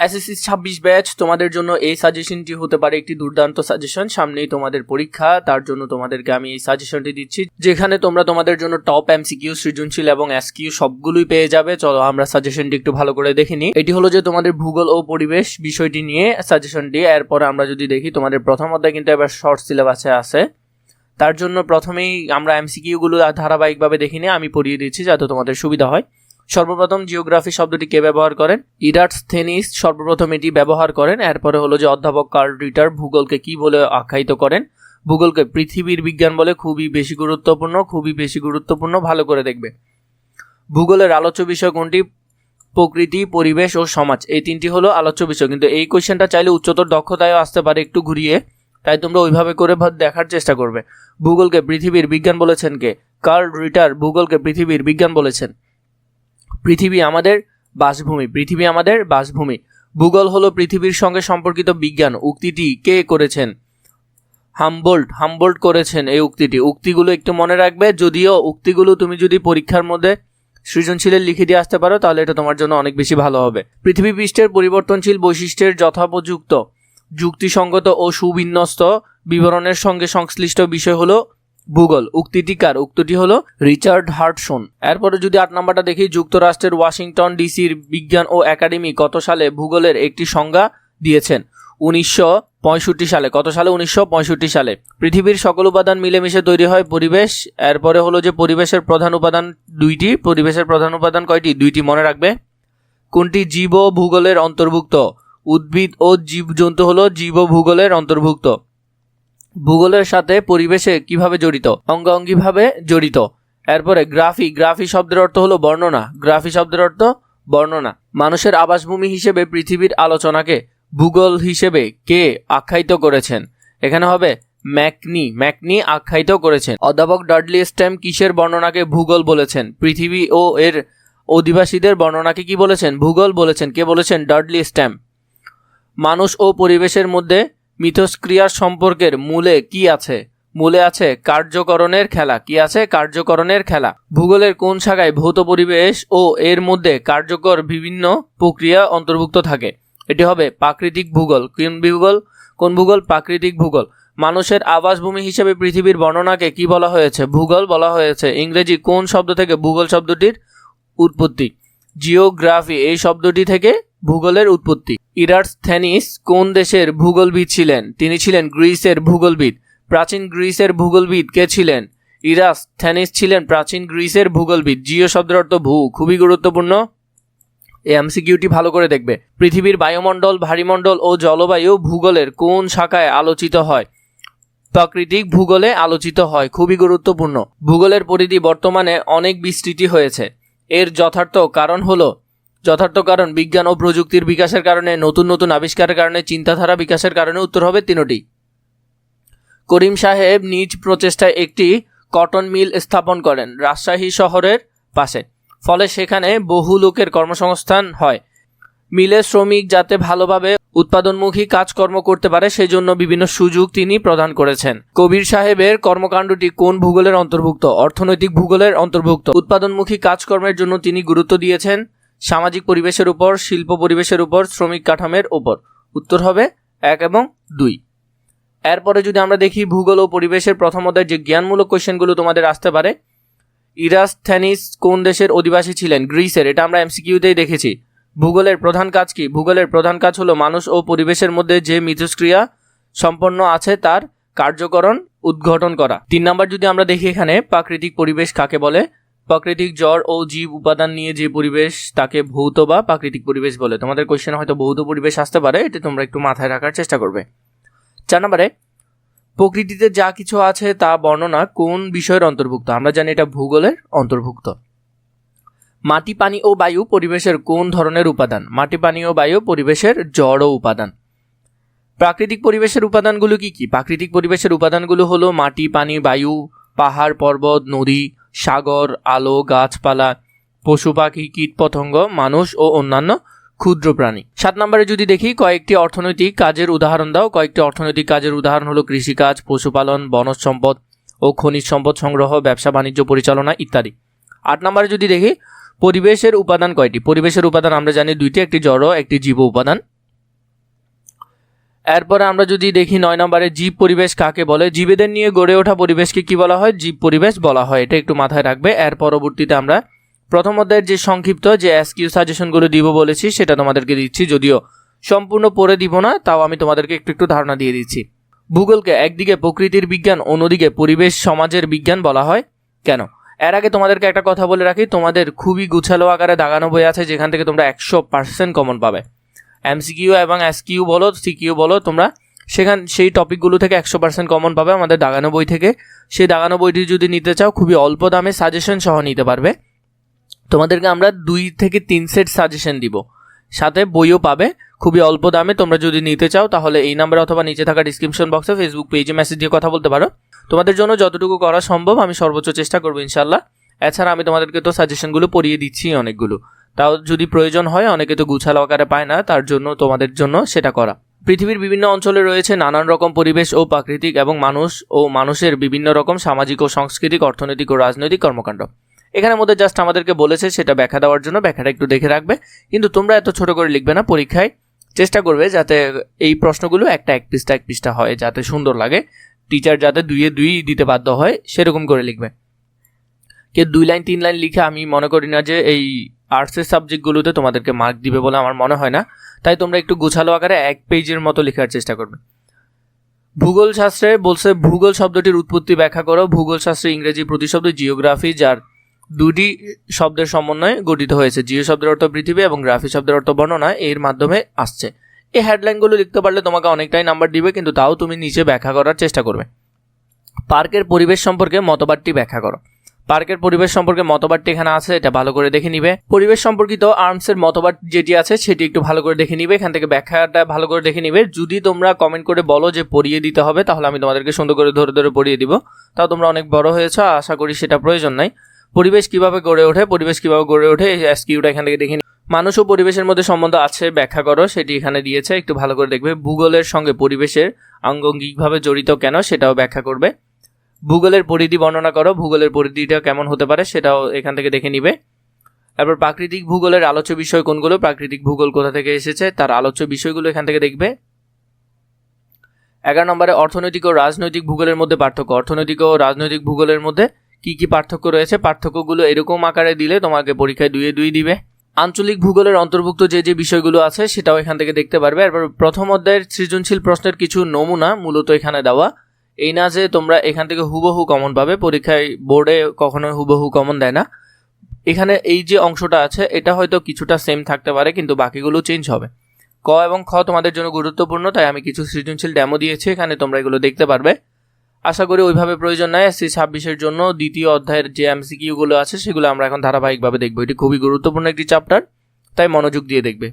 SSC ছাব্বিশ batch তোমাদের জন্য এই সাজেশনটি হতে পারে একটি দুর্দান্ত সাজেশন সামনেই তোমাদের পরীক্ষা, তার জন্য তোমাদেরকে আমি এই সাজেশনটি দিচ্ছি। যেখানে তোমরা তোমাদের জন্য টপ এমসিকিউ সৃজনশীল এবং এসকিউ সবগুলোই পেয়ে যাবে। চলো আমরা সাজেশনটি একটু ভালো করে দেখে নিই। এটি হলো যে তোমাদের ভূগোল ও পরিবেশ বিষয়টি নিয়ে সাজেশনটি এরপর আমরা যদি দেখি, তোমাদের প্রথম অধ্যায় কিন্তু এবার শর্ট সিলেবাসে আছে। তার জন্য প্রথমেই আমরা এমসিকিউগুলো ধারাবাহিকভাবে দেখে আমি পড়িয়ে দিচ্ছি যাতে তোমাদের সুবিধা হয়। সর্বপ্রথম জিওগ্রাফি শব্দটি কে ব্যবহার করেন? ইডার্টস থেনিস সর্বপ্রথম এটি ব্যবহার করেন, এরপরে হলো যে অধ্যাপক কার্ল রিটার ভূগোলকে কি বলে আখ্যায়িত করেন? ভূগোলকে পৃথিবীর বিজ্ঞান বলে খুবই বেশি গুরুত্বপূর্ণ, খুবই বেশি গুরুত্বপূর্ণ, ভালো করে দেখবে। ভূগোলের আলোচ্য বিষয় কোনটি? প্রকৃতি, পরিবেশ ও সমাজ। এই তিনটি হলো আলোচ্য বিষয়, কিন্তু এই কোয়েশ্চেনটা চাইলে উচ্চতর দক্ষতায়ও আসতে পারে একটু ঘুরিয়ে, তাই তোমরা ওইভাবে করে দেখার চেষ্টা করবে। ভূগোলকে পৃথিবীর বিজ্ঞান বলেছেন কে? কার্ল রিটার ভূগোলকে পৃথিবীর বিজ্ঞান বলেছেন। পৃথিবী আমাদের বাসভূমি, পৃথিবী আমাদের বাসভূমি। ভূগোল হলো পৃথিবীর সঙ্গে সম্পর্কিত বিজ্ঞান, উক্তিটি কে করেছেন? হামবোল্ট হামবোল্ট করেছেন এই উক্তিটি। উক্তিগুলো একটু মনে রাখবে, যদিও উক্তিগুলো তুমি যদি পরীক্ষার মধ্যে সৃজনশীলের লিখে দিয়ে আসতে পারো, তাহলে এটা তোমার জন্য অনেক বেশি ভালো হবে। পৃথিবী পৃষ্ঠের পরিবর্তনশীল বৈশিষ্ট্যের যথোপযুক্ত, যুক্তিসঙ্গত ও সুবিন্যস্ত বিবরণের সঙ্গে সংশ্লিষ্ট বিষয় হলো ভূগোল। উক্তিটি কার? উক্তিটি হলো রিচার্ড হার্টসন। এরপরে যদি আট নাম্বারটা দেখি, যুক্তরাষ্ট্রের ওয়াশিংটন ডিসির বিজ্ঞান ও একাডেমি কত সালে ভূগোলের একটি সংজ্ঞা দিয়েছেন? উনিশশো পঁয়ষট্টি সালে। কত সালে? উনিশশো পঁয়ষট্টি সালে। পৃথিবীর সকল উপাদান মিলেমিশে তৈরি হয় পরিবেশ। এরপরে হলো যে পরিবেশের প্রধান উপাদান দুইটি। পরিবেশের প্রধান উপাদান কয়টি? দুইটি মনে রাখবে। কোনটি জীব ভূগোলের অন্তর্ভুক্ত? উদ্ভিদ ও জীবজন্তু হলো জীব ভূগোলের অন্তর্ভুক্ত। ভূগোলের সাথে পরিবেশে কীভাবে জড়িত? অঙ্গাঙ্গিভাবে জড়িত। এরপরে গ্রাফি। গ্রাফি শব্দের অর্থ হলো বর্ণনা। গ্রাফি শব্দের অর্থ বর্ণনা। মানুষের আবাসভূমি হিসেবে পৃথিবীর আলোচনাকে ভূগোল হিসেবে কে আখ্যায়িত করেছেন? এখানে হবে ম্যাকনি। ম্যাকনি আখ্যায়িত করেছেন। অধ্যাপক ডাডলি স্ট্যাম কিসের বর্ণনাকে ভূগোল বলেছেন? পৃথিবী ও এর অধিবাসীদের বর্ণনাকে কি বলেছেন? ভূগোল বলেছেন। কে বলেছেন? ডাডলি স্ট্যাম মানুষ ও পরিবেশের মধ্যে মিথস্ক্রিয়ার সম্পর্কের মূলে কি আছে? মূলে আছে কার্যকরণের খেলা। কি আছে? কার্যকরণের খেলা। ভূগোলের কোন শাখায় ভৌত পরিবেশ ও এর মধ্যে কার্যকর বিভিন্ন প্রক্রিয়া অন্তর্ভুক্ত থাকে? এটি হবে প্রাকৃতিক ভূগোল। কোন ভূগোল? কোন ভূগোল? প্রাকৃতিক ভূগোল। মানুষের আবাসভূমি হিসেবে পৃথিবীর বর্ণনাকে কি বলা হয়েছে? ভূগোল বলা হয়েছে ইংরেজি কোন শব্দ থেকে ভূগোল শব্দটির উৎপত্তি? জিওগ্রাফি এই শব্দটি থেকে ভূগোলের উৎপত্তি। ইরার্থেনিস কোন দেশের ভূগোলবিদ ছিলেন? তিনি ছিলেন গ্রিসের ভূগোলবিদ। প্রাচীন গ্রিসের ভূগোলবিদ কে ছিলেন? ইরাস থ্যানিস ছিলেন প্রাচীন গ্রিসের ভূগোলবিদ। জিও শব্দের অর্থ ভূ, খুবই গুরুত্বপূর্ণ। এই এমসিকিউটি ভালো করে দেখবে। পৃথিবীর বায়ুমণ্ডল, ভারীমণ্ডল ও জলবায়ু ভূগোলের কোন শাখায় আলোচিত হয়? প্রাকৃতিক ভূগোলে আলোচিত হয়, খুবই গুরুত্বপূর্ণ। ভূগোলের পরিধি বর্তমানে অনেক বিস্তৃতি হয়েছে। এর যথার্থ কারণ হলো যথার্থ কারণ, বিজ্ঞান ও প্রযুক্তির বিকাশের কারণে, নতুন নতুন আবিষ্কারের কারণে, চিন্তাধারা বিকাশের কারণে উত্তর হবে তিনটি। করিম সাহেব নিজ প্রচেষ্টায় একটি কটন মিল স্থাপন করেন রাজশাহী শহরের পাশে। ফলে সেখানে বহু লোকের কর্মসংস্থান হয়। মিলের শ্রমিক যাতে ভালোভাবে উৎপাদনমুখী কাজকর্ম করতে পারে, সেজন্য বিভিন্ন সুযোগ তিনি প্রদান করেছেন। কবির সাহেবের কর্মকাণ্ডটি কোন ভূগোলের অন্তর্ভুক্ত? অর্থনৈতিক ভূগোলের অন্তর্ভুক্ত। উৎপাদনমুখী কাজকর্মের জন্য তিনি গুরুত্ব দিয়েছেন সামাজিক পরিবেশের উপর, শিল্প পরিবেশের উপর, শ্রমিক কাঠামের উপর। উত্তর হবে এক এবং দুই। এরপরে যদি আমরা দেখি ভূগোল ও পরিবেশের প্রথম অধ্যায়ের যে জ্ঞানমূলক কোয়েশ্চেনগুলো তোমাদের আসতে পারে ইরাসথ্যানিস কোন দেশের অধিবাসী ছিলেন? গ্রিসের, এটা আমরা এমসিকিউতেই দেখেছি। ভূগোলের প্রধান কাজ কি? ভূগোলের প্রধান কাজ হলো মানুষ ও পরিবেশের মধ্যে যে মিথস্ক্রিয়া সম্পন্ন আছে তার কার্যকরণ, উদ্ঘাটন করা। তিন নাম্বার যদি আমরা দেখি এখানে, প্রাকৃতিক পরিবেশ কাকে বলে? প্রাকৃতিক জড় ও জীব উপাদান নিয়ে যে পরিবেশ, তাকে ভৌত বা প্রাকৃতিক পরিবেশ বলে। তোমাদের কোয়েশ্চেনে হয়তো ভৌত পরিবেশ আসতে পারে, এটা তোমরা একটু মাথায় রাখার চেষ্টা করবে। চার নম্বরে, প্রকৃতিতে যা কিছু আছে তা বর্ণনা কোন বিষয়ের অন্তর্ভুক্ত? আমরা জানি এটা ভূগোলের অন্তর্ভুক্ত। মাটি, পানি ও বায়ু পরিবেশের কোন ধরনের উপাদান? মাটি, পানি ও বায়ু পরিবেশের জড় উপাদান। প্রাকৃতিক পরিবেশের উপাদানগুলো কি কি? প্রাকৃতিক পরিবেশের উপাদানগুলো হলো মাটি, পানি, বায়ু, পাহাড়, পর্বত, নদী সাগর, আলো, গাছপালা, পশু পাখি, কীটপতঙ্গ, মানুষ ও অন্যান্য ক্ষুদ্র প্রাণী। সাত নম্বরে যদি দেখি, কয়েকটি অর্থনৈতিক কাজের উদাহরণ দাও। কয়েকটি অর্থনৈতিক কাজের উদাহরণ হলো কৃষিকাজ, পশুপালন, বনজ সম্পদ ও খনিজ সম্পদ সংগ্রহ, ব্যবসা, বাণিজ্য পরিচালনা ইত্যাদি। আট নম্বরে যদি দেখি, পরিবেশের উপাদান কয়টি? পরিবেশের উপাদান আমরা জানি দুইটি, একটি জড়, একটি জীব উপাদান। এরপরে আমরা যদি দেখি নয় নম্বরে জীব পরিবেশ কাকে বলে? জীবেদের নিয়ে গড়ে ওঠা পরিবেশকে কি বলা হয়? জীব পরিবেশ বলা হয়। এটা একটু মাথায় রাখবে। এর পরবর্তীতে আমরা প্রথম অধ্যায়ের যে সংক্ষিপ্ত, যে এসকিউ সাজেশনগুলো দিব বলেছি, সেটা তোমাদেরকে দিচ্ছি। যদিও সম্পূর্ণ পড়ে দিব না, তাও আমি তোমাদেরকে একটু একটু ধারণা দিয়ে দিচ্ছি। ভূগোলকে একদিকে প্রকৃতির বিজ্ঞান, অন্যদিকে পরিবেশ সমাজের বিজ্ঞান বলা হয়। কেন? এর আগে তোমাদেরকে একটা কথা বলে রাখি, তোমাদের খুবই গুছালো আকারে দাগানো বই আছে, যেখান থেকে তোমরা একশো পার্সেন্ট কমন পাবে। এমসিকিউ এবং এসকিউ বলো সিকিউ বলো, তোমরা সেখান, সেই টপিকগুলো থেকে একশো পার্সেন্ট কমন পাবে আমাদের দাগানো বই থেকে। সেই দাগানো বইটি যদি নিতে চাও, খুবই অল্প দামে সাজেশন সহ নিতে পারবে। তোমাদেরকে আমরা দুই থেকে তিন সেট সাজেশন দিব। সাথে বইও পাবে, খুবই অল্প দামে। তোমরা যদি নিতে চাও, তাহলে এই নাম্বারে অথবা নিচে থাকা ডিসক্রিপশন বক্সে ফেসবুক পেজে মেসেজ দিয়ে কথা বলতে পারো। তোমাদের জন্য যতটুকু করা সম্ভব, আমি সর্বোচ্চ চেষ্টা করব ইনশাল্লাহ এছাড়া আমি তোমাদেরকে তো সাজেশনগুলো পড়িয়ে দিচ্ছি অনেকগুলো। তাও যদি প্রয়োজন হয়, অনেকে তো গুছালো আকারে পায় না, তার জন্য তোমাদের জন্য সেটা করা। পৃথিবীর বিভিন্ন অঞ্চলে রয়েছে নানান রকম পরিবেশ ও প্রাকৃতিক এবং মানুষ ও মানুষের বিভিন্ন রকম সামাজিক ও সাংস্কৃতিক, অর্থনৈতিক ও রাজনৈতিক কর্মকাণ্ড। এখানের মধ্যে জাস্ট আমাদেরকে বলেছে, সেটা ব্যাখ্যা দেওয়ার জন্য ব্যাখ্যাটা একটু দেখে রাখবে। কিন্তু তোমরা এত ছোট করে লিখবে না পরীক্ষায়। চেষ্টা করবে যাতে এই প্রশ্নগুলো একটা এক পৃষ্ঠা এক পৃষ্ঠা হয়, যাতে সুন্দর লাগে। টিচার যাতে দুইয়ে দুই দিতে বাধ্য হয়, সেরকম করে লিখবে। কে দুই লাইন, তিন লাইন লিখে আমি মনে করি না যে এই আর্টসের সাবজেক্টগুলোতে তোমাদেরকে মার্ক দিবে বলে আমার মনে হয় না। তাই তোমরা একটু গোছালো আকারে এক পেজের মতো লেখার চেষ্টা করবে। ভূগোল শাস্ত্রে বলছে, ভূগোল শব্দটির উৎপত্তি ব্যাখ্যা করো। ভূগোল শাস্ত্রে ইংরেজি প্রতিশব্দ জিওগ্রাফি যার দুটি শব্দের সমন্বয়ে গঠিত হয়েছে। জিও শব্দের অর্থ পৃথিবী এবং গ্রাফি শব্দের অর্থ বর্ণনা, এর মাধ্যমে আসছে। এই হেডলাইনগুলো লিখতে পারলে তোমাকে অনেকটাই নাম্বার দিবে, কিন্তু তাও তুমি নিচে ব্যাখ্যা করার চেষ্টা করবে। পার্কের পরিবেশ সম্পর্কে মতবাদটি ব্যাখ্যা করো। পার্কের পরিবেশ সম্পর্কে মতবাদটি এখানে আছে, এটা ভালো করে দেখে নিবে। পরিবেশ সম্পর্কিত আর্মসের মতবাদ যেটি আছে, সেটি একটু ভালো করে দেখে নিবে। এখান থেকে ব্যাখ্যাটা ভালো করে দেখে নিবে। যদি তোমরা কমেন্ট করে বলো যে পড়িয়ে দিতে হবে, তাহলে আমি তোমাদেরকে সুন্দর করে ধরে ধরে পড়িয়ে দিব। তাও তোমরা অনেক বড় হয়েছ, আশা করি সেটা প্রয়োজন নাই। পরিবেশ কীভাবে গড়ে ওঠে, পরিবেশ কীভাবে গড়ে ওঠে এসকিউটা এখান থেকে দেখে। মানুষ ও পরিবেশের মধ্যে সম্বন্ধ আছে, ব্যাখ্যা করো, সেটি এখানে দিয়েছে। একটু ভালো করে দেখবে। ভূগোলের সঙ্গে পরিবেশের আঙ্গঙ্গিকভাবে জড়িত কেন, সেটাও ব্যাখ্যা করবে। ভূগোলের পরিধি বর্ণনা করো, ভূগোলের পরিধিটা কেমন হতে পারে সেটাও এখান থেকে দেখে নিবে। তারপর প্রাকৃতিক ভূগোলের আলোচ্য বিষয় কোনগুলো? প্রাকৃতিক ভূগোল কোথা থেকে এসেছে? তার আলোচ্য বিষয়গুলো এখান থেকে দেখবে। এগারো নম্বরে অর্থনৈতিক ও রাজনৈতিক ভূগোলের মধ্যে পার্থক্য। অর্থনৈতিক ও রাজনৈতিক ভূগোলের মধ্যে কি কি পার্থক্য রয়েছে? পার্থক্যগুলো এরকম আকারে দিলে তোমাকে পরীক্ষায় দুয়ে দুই দিবে। আঞ্চলিক ভূগোলের অন্তর্ভুক্ত যে যে বিষয়গুলো আছে সেটাও এখান থেকে দেখতে পারবে। এরপর প্রথম অধ্যায়ের সৃজনশীল প্রশ্নের কিছু নমুনা মূলত এখানে দেওয়া। এই না যে তোমরা এখান থেকে হুবহু কমন পাবে, পরীক্ষায় বোর্ডে কখনোই হুবহু কমন দেয় না। এখানে এই যে অংশটা আছে, এটা হয়তো কিছুটা সেম থাকতে পারে, কিন্তু বাকিগুলো চেঞ্জ হবে। ক এবং খ তোমাদের জন্য গুরুত্বপূর্ণ, তাই আমি কিছু সৃজনশীল ডেমো দিয়েছি, এখানে তোমরা এগুলো দেখতে পারবে। আশা করি ওইভাবে প্রয়োজন নাই এসসি ছাব্বিশের জন্য দ্বিতীয় অধ্যায়ের যে এমসিকিউগুলো আছে, সেগুলো আমরা এখন ধারাবাহিকভাবে দেখব। এটি খুবই গুরুত্বপূর্ণ একটি চ্যাপ্টার তাই মনোযোগ দিয়ে দেখবে।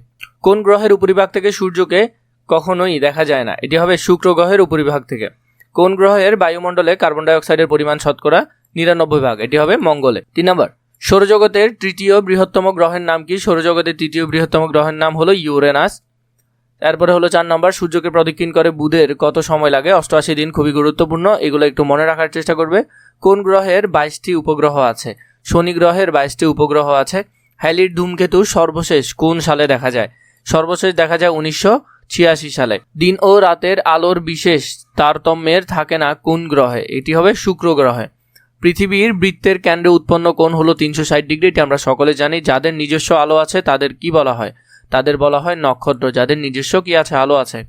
কোন গ্রহের উপরিভাগ থেকে সূর্যকে কখনোই দেখা যায় না, এটি হবে শুক্র গ্রহের উপরিভাগ থেকে। কোন গ্রহের বায়ুমণ্ডলে কার্বন ডাইঅক্সাইডের পরিমাণ শতকরা নিরানব্বই ভাগ? এটি হবে মঙ্গলে। তিন নম্বর, সৌরজগতের তৃতীয় বৃহত্তম গ্রহের নাম কি? সৌরজগতের তৃতীয় বৃহত্তম গ্রহের নাম হলো ইউরেনাস। তারপরে হলো চার নম্বর, সূর্যকে প্রদক্ষিণ করে বুধের কত সময় লাগে? অষ্টআশি দিন খুবই গুরুত্বপূর্ণ। এগুলো একটু মনে রাখার চেষ্টা করবে। কোন গ্রহের বাইশটি উপগ্রহ আছে? শনি গ্রহের বাইশটি উপগ্রহ আছে। হ্যালির ধূমকেতু সর্বশেষ কোন সালে দেখা যায়? সর্বশেষ দেখা যায় উনিশশো ছিয়াশি সালে। দিন ও রাতের আলোর বিশেষ তারতম্যের থাকে না কোন গ্রহে, এটি হবে শুক্র গ্রহে। পৃথিবীর বৃত্তের কেন্দ্রে উৎপন্ন কোণ হলো তিনশো ষাট ডিগ্রি, এটি আমরা সকলে জানি। যাদের নিজস্ব আলো আছে, তাদের কি বলা হয়? তাদের বলা হয় নক্ষত্র। যাদের নিজস্ব কি আছে? আলো আছে।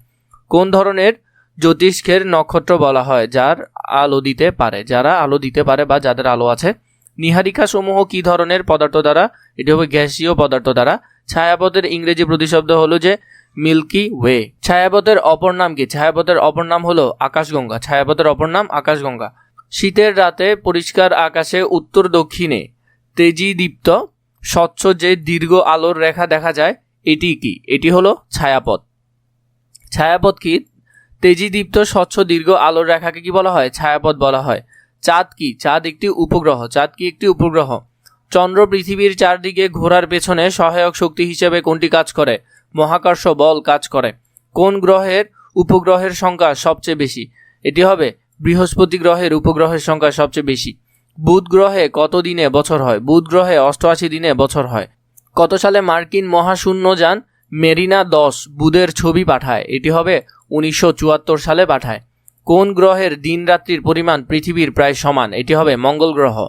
কোন ধরনের জ্যোতিষ্কের নক্ষত্র বলা হয়? যার আলো দিতে পারে। যারা আলো দিতে পারে বা যাদের আলো আছে নিহারিকা সমূহ কি ধরনের পদার্থ দ্বারা? এটি হবে গ্যাসীয় পদার্থ দ্বারা। ছায়াপথের ইংরেজি প্রতিশব্দ হলো যে মিল্কি ওয়ে। ছায়াপথের অপর নাম কি? ছায়াপথের অপর নাম হলো আকাশগঙ্গা। ছায়াপথের অপর নাম আকাশগঙ্গা। শীতের রাতে পরিষ্কার আকাশে উত্তর দক্ষিণে তেজিদীপ্ত, স্বচ্ছ যে দীর্ঘ আলোর রেখা দেখা যায়, এটি কি? এটি হলো ছায়াপথ। ছায়াপথ কি? তেজিদীপ্ত, স্বচ্ছ, দীর্ঘ আলোর রেখাকে কি বলা হয়? ছায়াপথ বলা হয়। চাঁদ কি? চাঁদ একটি উপগ্রহ। চাঁদ কি একটি উপগ্রহ? চন্দ্র পৃথিবীর চারদিকে ঘোরার পেছনে সহায়ক শক্তি হিসেবে কোনটি কাজ করে? মহাকর্ষ বল কাজ করে। কোন গ্রহের উপগ্রহের সংখ্যা সবচেয়ে বেশি? এটি হবে বৃহস্পতি গ্রহের উপগ্রহের সংখ্যা সবচেয়ে বেশি। বুধ গ্রহে কত দিনে বছর হয়? বুধ গ্রহে অষ্টআশি দিনে বছর হয়। কত সালে মার্কিন মহাশূন্য যান? মেরিনা দশ, বুধের ছবি পাঠায়। এটি হবে উনিশশো চুয়াত্তর সালে পাঠায়। কোন গ্রহের দিন রাত্রির পরিমাণ পৃথিবীর প্রায় সমান? এটি হবে মঙ্গল গ্রহ।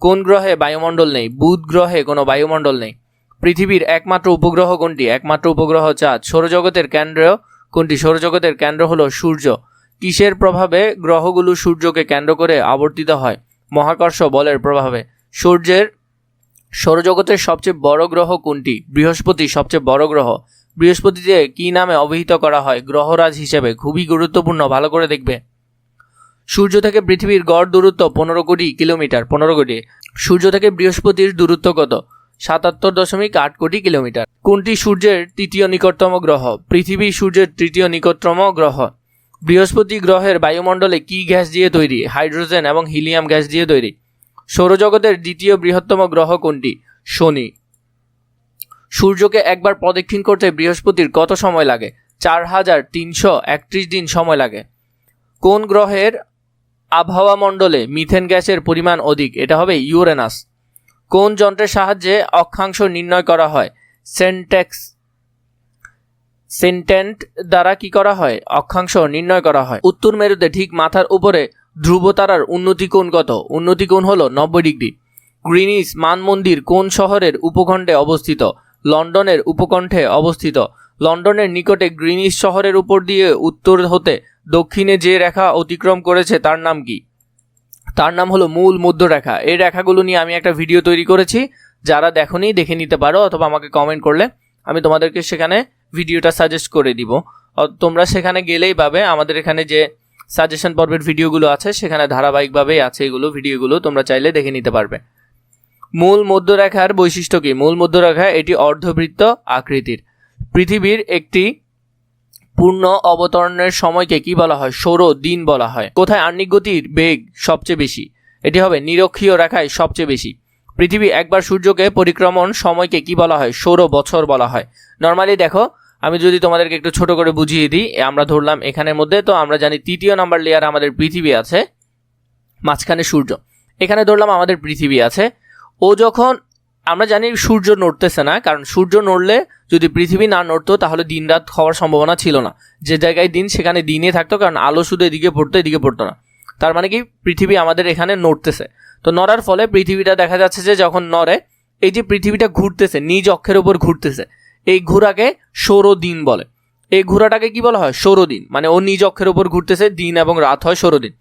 কোন গ্রহে বায়ুমণ্ডল নেই? বুধ গ্রহে কোনো বায়ুমণ্ডল নেই। পৃথিবীর একমাত্র উপগ্রহ কোনটি? একমাত্র উপগ্রহ চাঁদ সৌরজগতের কেন্দ্র কোনটি? সৌরজগতের কেন্দ্র হলো সূর্য। কিসের প্রভাবে গ্রহগুলো সূর্যকে কেন্দ্র করে আবর্তিত হয়? মহাকর্ষ বলের প্রভাবে। সূর্যের সৌরজগতের সবচেয়ে বড় গ্রহ কোনটি? বৃহস্পতি সবচেয়ে বড় গ্রহ। বৃহস্পতিতে কী নামে অভিহিত করা হয়? গ্রহরাজ হিসেবে। খুবই গুরুত্বপূর্ণ। ভালো করে দেখবে। সূর্য থেকে পৃথিবীর গড় দূরত্ব পনেরো কোটি কিলোমিটার। পনেরো কোটি। সূর্য থেকে বৃহস্পতির দূরত্ব কত? সাতাত্তর দশমিক আট কোটি কিলোমিটার। কোনটি সূর্যের তৃতীয় নিকটতম গ্রহ? পৃথিবী সূর্যের তৃতীয় নিকটতম গ্রহ। বৃহস্পতি গ্রহের বায়ুমণ্ডলে কী গ্যাস দিয়ে তৈরি? হাইড্রোজেন এবং হিলিয়াম গ্যাস দিয়ে তৈরি। সৌরজগতের দ্বিতীয় বৃহত্তম গ্রহ কোনটি? শনি। সূর্যকে একবার প্রদক্ষিণ করতে বৃহস্পতির কত সময় লাগে? চার হাজার তিনশো একত্রিশ দিন সময় লাগে। কোন গ্রহের আবহাওয়া মণ্ডলে মিথেন গ্যাসের পরিমাণ অধিক? এটা হবে ইউরেনাস। কোন যন্ত্রের সাহায্যে অক্ষাংশ নির্ণয় করা হয়? সেন্টেক্স সেন্টেন্ট দ্বারা কি করা হয়? অক্ষাংশ নির্ণয় করা হয়। উত্তর মেরুতে ঠিক মাথার উপরে ধ্রুবতারার উন্নতি কোণ কত? উন্নতি কোণ হলো নব্বই ডিগ্রি। গ্রিনিস মান মন্দির কোন শহরের উপখণ্ডে অবস্থিত? লন্ডনের উপকণ্ঠে অবস্থিত। লন্ডনের নিকটে গ্রিনিস শহরের উপর দিয়ে উত্তর হতে দক্ষিণে যে রেখা অতিক্রম করেছে তার নাম কি? তার নাম হলো মূল মধ্যরেখা এই রেখাগুলো নিয়ে আমি একটা ভিডিও তৈরি করেছি। যারা দেখোনি, দেখে নিতে পারো অথবা আমাকে কমেন্ট করলে আমি তোমাদেরকে সেখানে ভিডিওটা সাজেস্ট করে দিব। তোমরা সেখানে গেলেই পাবে। আমাদের এখানে যে সাজেশন পর্বের ভিডিওগুলো আছে, সেখানে ধারাবাহিকভাবেই আছে এগুলো। ভিডিওগুলো তোমরা চাইলে দেখে নিতে পারবে। মূল মধ্যরেখার বৈশিষ্ট্য কি? মূল মধ্যরেখা এটি অর্ধবৃত্ত আকৃতির। পৃথিবীর একটি পূর্ণ অবতরণের সময়কে কি বলা হয়? সৌর দিন বলা হয়। কোথায় আহ্নিক গতির বেগ সবচেয়ে বেশি? এটি হবে নিরক্ষীয় রেখায় সবচেয়ে বেশি। পৃথিবী একবার সূর্যকে পরিক্রমণ সময়কে কি বলা হয়? সৌর বছর বলা হয়। নর্মালি দেখো, আমি যদি তোমাদেরকে একটু ছোট করে বুঝিয়ে দিই আমরা ধরলাম এখানের মধ্যে, তো আমরা জানি তৃতীয় নাম্বার লেয়ার আমাদের পৃথিবী আছে, মাঝখানে সূর্য। এখানে ধরলাম আমাদের পৃথিবী আছে। ও যখন আমরা জানি সূর্য নড়তেছে না, কারণ সূর্য নড়লে যদি পৃথিবী না নড়তো, তাহলে দিন রাত হওয়ার সম্ভাবনা ছিল না। যে জায়গায় দিন, সেখানে দিনে থাকতো, কারণ আলো শুধু এদিকে পড়তো এদিকে পড়তো না। তার মানে কি? পৃথিবী আমাদের এখানে নড়তেছে। তো নড়ার ফলে পৃথিবীটা দেখা যাচ্ছে যে যখন নড়ে, এই যে পৃথিবীটা ঘুরতেছে, নিজ অক্ষের উপর ঘুরতেছে, এই ঘোরাকে সৌরদিন বলে। এই ঘোরাটাকে কি বলা হয়? সৌরদিন। মানে ও নিজ অক্ষের উপর ঘুরতেছে, দিন এবং রাত হয় সৌরদিন।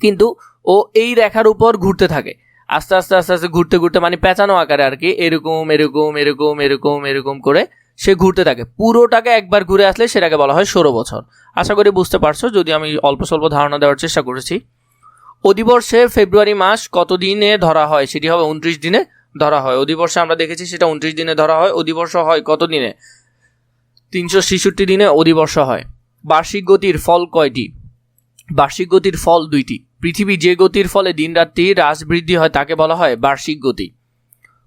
কিন্তু ও এই রেখার উপর ঘুরতে থাকে। আস্তে আস্তে আস্তে আস্তে ঘুরতে ঘুরতে মানে পেঁচানো আকারে আর কি, এরকম এরকম এরকম এরকম এরকম করে সে ঘুরতে থাকে। পুরোটাকে একবার ঘুরে আসলে সেটাকে বলা হয় ষোলো বছর আশা করি বুঝতে পারছ, যদি আমি অল্প স্বল্প ধারণা দেওয়ার চেষ্টা করেছি। অধিবর্ষে ফেব্রুয়ারি মাস কত দিনে ধরা হয় সেটি হবে উনত্রিশ দিনে ধরা হয়। অধিবর্ষে আমরা দেখেছি সেটা উনত্রিশ দিনে ধরা হয়, অধিবর্ষ হয় কত দিনে তিনশো ছেষট্টি দিনে অধিবর্ষ হয়। বার্ষিক গতির ফল কয়টি? বার্ষিক গতির ফল দুইটি। পৃথিবী যে গতির ফলে দিনরাত্রি হ্রাস বৃদ্ধি হয় তাকে বলা হয় বার্ষিক গতি।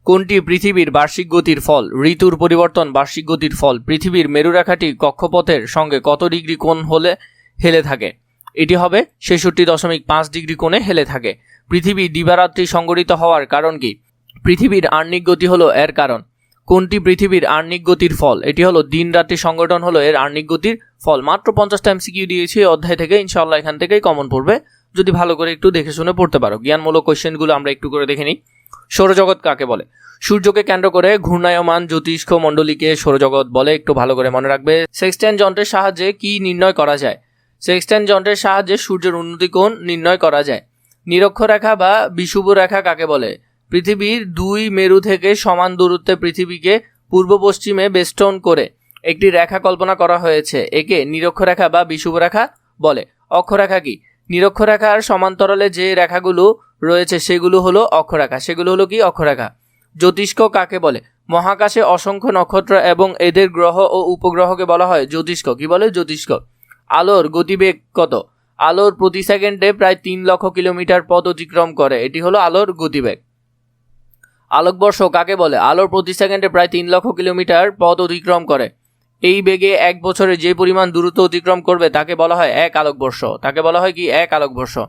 কোনটি পৃথিবীর বার্ষিক গতির ফল, ঋতুর পরিবর্তন বার্ষিক গতির ফল, পৃথিবীর মেরুরেখাটি কক্ষপথের সঙ্গে কত ডিগ্রি কোণ হলে হেলে থাকে? এটি হবে ছেষট্টি দশমিক পাঁচ ডিগ্রি কোণে হেলে থাকে। পৃথিবী দিবারাত্রি সংগঠিত হওয়ার কারণ কি? পৃথিবীর আর্নিক গতি হলো এর কারণ। কোনটি পৃথিবীর আর্নিক গতির ফল? এটি হলো দিন রাত্রি সংগঠন হলো এর আর্নিক গতির ফল। মাত্র পঞ্চাশটা এমসিকিউ দিয়েছি অধ্যায় থেকে ইনশাআল্লাহ এখান থেকেই কমন পড়বে। যদি ভালো করে একটু দেখে শুনে পড়তে পারো। জ্ঞানমূলক কোশ্চেনগুলো আমরা একটু করে দেখে নিই। সৌরজগৎ কাকে বলে? সূর্যকে কেন্দ্র করে ঘূর্ণায়মান, জ্যোতিষ্ক মণ্ডলীকে সৌরজগৎ বলে একটু ভালো করে মনে রাখবে। সেক্সটেন যন্ত্রের সাহায্যে কি নির্ণয় করা যায়? সেক্সটেন যন্ত্রের সাহায্যে সূর্যের উন্নতি কোণ নির্ণয় করা যায়। নিরক্ষরেখা বা বিষুব রেখা কাকে বলে? পৃথিবীর দুই মেরু থেকে সমান দূরত্বে পৃথিবীকে পূর্ব পশ্চিমে বেষ্টন করে একটি রেখা কল্পনা করা হয়েছে। একে নিরক্ষরেখা বা বিষুব রেখা বলে। অক্ষরেখা কি? নিরক্ষরেখার সমান্তরালে যে রেখাগুলো রয়েছে, সেগুলো হলো অক্ষরেখা। সেগুলো হলো কি? অক্ষরেখা। জ্যোতিষ্ক কাকে বলে? মহাকাশে অসংখ্য নক্ষত্র এবং এদের গ্রহ ও উপগ্রহকে বলা হয় জ্যোতিষ্ক। কি বলে? জ্যোতিষ্ক। আলোর গতিবেগ কত? আলোর প্রতি সেকেন্ডে প্রায় তিন লক্ষ কিলোমিটার পথ অতিক্রম করে। এটি হলো আলোর গতিবেগ। আলোকবর্ষ কাকে বলে? আলোর প্রতি সেকেন্ডে প্রায় তিন লক্ষ কিলোমিটার পথ অতিক্রম করে। এই বেগে এক বছরে যে পরিমাণ দূরত্ব অতিক্রম করবে তাকে বলা হয় এক আলোকবর্ষ। তাকে বলা হয় কি? এক আলোকবর্ষ।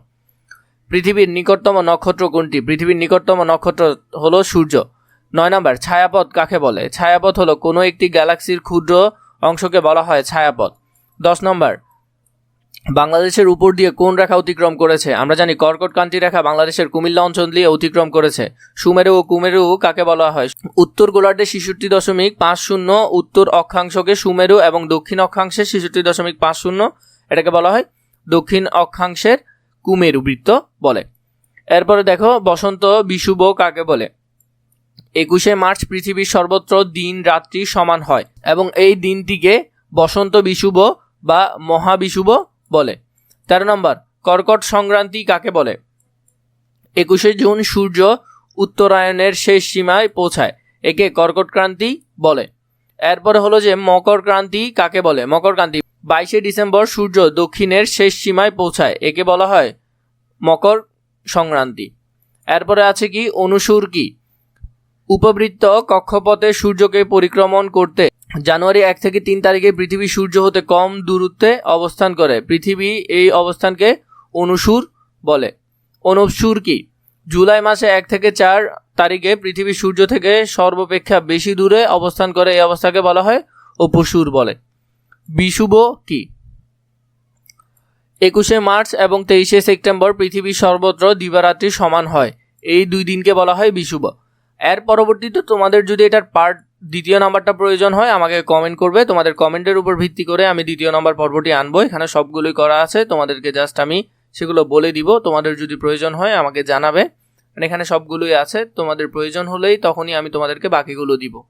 পৃথিবীর নিকটতম নক্ষত্র কোনটি? পৃথিবীর নিকটতম নক্ষত্র হলো সূর্য। নয় নম্বর, ছায়াপথ কাকে বলে? ছায়াপথ হলো কোনো একটি গ্যালাক্সির ক্ষুদ্র অংশকে বলা হয় ছায়াপথ। দশ নম্বর বাংলাদেশের উপর দিয়ে কোন রেখা অতিক্রম করেছে? আমরা জানি কর্কট কান্তি রেখা বাংলাদেশের কুমিল্লা অঞ্চল দিয়ে অতিক্রম করেছে। সুমেরু ও কুমেরু কাকে বলা হয়? উত্তর গোলার্ধে ছেষট্টি দশমিক পাঁচ শূন্য, উত্তর অক্ষাংশকে সুমেরু এবং দক্ষিণ অক্ষাংশে ছেষট্টি দশমিক পাঁচ শূন্য, এটাকে বলা হয় দক্ষিণ অক্ষাংশের কুমেরু বৃত্ত বলে। এরপরে দেখো, বসন্ত বিষুব কাকে বলে? একুশে মার্চ পৃথিবীর সর্বত্র দিন রাত্রি সমান হয় এবং এই দিনটিকে বসন্ত বিষুব বা মহাবিষুব বলে। তেরো নম্বর, কর্কট সংক্রান্তি কাকে বলে? একুশে জুন সূর্য উত্তরায়ণের শেষ সীমায় পৌঁছায়, একে কর্কট ক্রান্তি বলে। এরপরে হলো যে মকর ক্রান্তি কাকে বলে? মকর ক্রান্তি। বাইশে ডিসেম্বর সূর্য দক্ষিণের শেষ সীমায় পৌঁছায়, একে বলা হয় মকর সংক্রান্তি। এরপরে আছে কি, অনুসুর কি? উপবৃত্ত কক্ষপথে সূর্যকে পরিক্রমণ করতে জানুয়ারি এক থেকে তিন তারিখে পৃথিবী সূর্য হতে কম দূরত্বে অবস্থান করে। পৃথিবী এই অবস্থানকে অনুসুর বলে। অনুসুর কি? জুলাই মাসে এক থেকে চার তারিখে পৃথিবী সূর্য থেকে সর্বাপেক্ষা বেশি দূরে অবস্থান করে এই অবস্থাকে বলা হয় অপসুর বলে। বিষুব কি? একুশে মার্চ এবং তেইশে সেপ্টেম্বর পৃথিবীর সর্বত্র দিবারাত্রি সমান হয়। এই দুই দিনকে বলা হয় বিষুব এর পরবর্তীতে তোমাদের যদি এটার পার্ট দ্বিতীয় নাম্বারটা প্রয়োজন হয়, আমাকে কমেন্ট করবে। তোমাদের কমেন্টের উপর ভিত্তি করে আমি দ্বিতীয় নাম্বার পর্বটি আনব। এখানে সবগুলোই করা আছে, তোমাদেরকে জাস্ট আমি সেগুলো বলে দিব। তোমাদের যদি প্রয়োজন হয়, আমাকে জানাবে। এখানে সবগুলোই আছে, তোমাদের প্রয়োজন হলেই তখনই আমি তোমাদেরকে বাকিগুলো দিব।